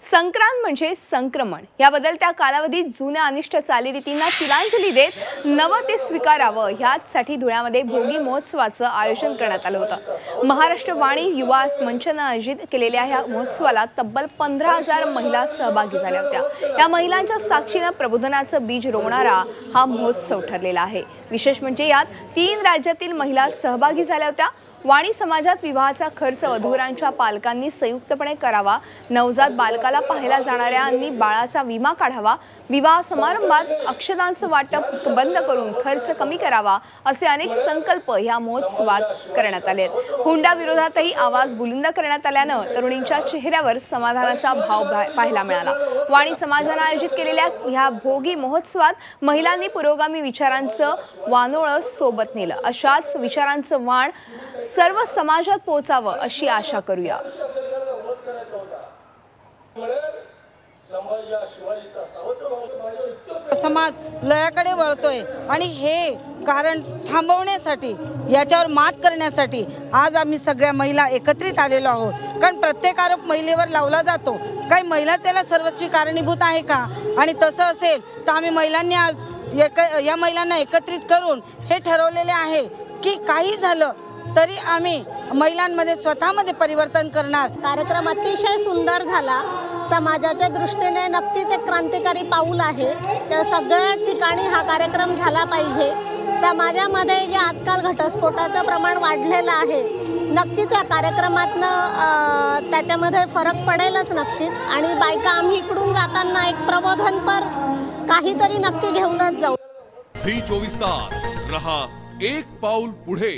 संक्रांत म्हणजे संक्रमण. या बदलत्या कालावधीत जुन्या अनिष्ट चालीरीतींना तिलांजली देत नवं ते स्वीकारावं ह्याचसाठी धुळ्यामध्ये भोगी महोत्सवाचं आयोजन करण्यात आलं होतं. महाराष्ट्र वाणी युवा मंचनं आयोजित केलेल्या ह्या महोत्सवाला तब्बल पंधरा हजार महिला सहभागी झाल्या होत्या. या महिलांच्या साक्षीनं प्रबोधनाचं बीज रोवणारा हा महोत्सव ठरलेला आहे. विशेष म्हणजे यात तीन राज्यातील महिला सहभागी झाल्या होत्या. वाणी समाजात विवाहाचा खर्च अधुरांच्या पालकांनी संयुक्तपणे करावा. नवजात बालकाला पाहायला जाणाऱ्यांनी बाळाचा विमा काढावा. विवाह समारंभात अक्षदांचं वाटप बंद करून खर्च कमी करावा असे अनेक संकल्प या महोत्सवात करण्यात आले आहेत. हुंडा विरोधातही आवाज बुलंद करण्यात आल्यानं तरुणींच्या चेहऱ्यावर समाधानाचा भाव भा- पाहायला मिळाला. वाणी समाजानं आयोजित केलेल्या ह्या भोगी महोत्सवात महिलांनी पुरोगामी विचारांचं वानोळं सोबत नेलं. अशाच विचारांचं वाण सर्व समाजात पोहोचावं अशी आशा करूया. समाज लयाकडे वळतोय आणि हे कारण थांबवण्यासाठी याच्यावर मात करण्यासाठी आज आम्ही सगळ्या महिला एकत्रित आलेलो आहोत. कारण प्रत्येक आरोप महिलेवर लावला जातो. काही महिलाच याला सर्वस्वी कारणीभूत आहे का? आणि तसं असेल तर आम्ही महिलांनी आज एक या महिलांना एकत्रित करून हे ठरवलेले आहे की काही झालं तरी आम्ही महिलांमध्ये स्वतःमध्ये परिवर्तन करणार. कार्यक्रम अतिशय सुंदर झाला. समाजाच्या दृष्टीने नक्कीच एक क्रांतिकारी पाऊल आहे. त्या सगळ्या ठिकाणी हा कार्यक्रम झाला पाहिजे. समाजामध्ये जे आजकाल घटस्फोटाचं प्रमाण वाढलेलं आहे नक्कीच या कार्यक्रमातनं त्याच्यामध्ये फरक पडेलच नक्कीच. आणि बायका आम्ही इकडून जाताना एक प्रबोधनपर काहीतरी नक्की घेऊनच जाऊ. झी चोवीस तास. रहा एक पाऊल पुढे.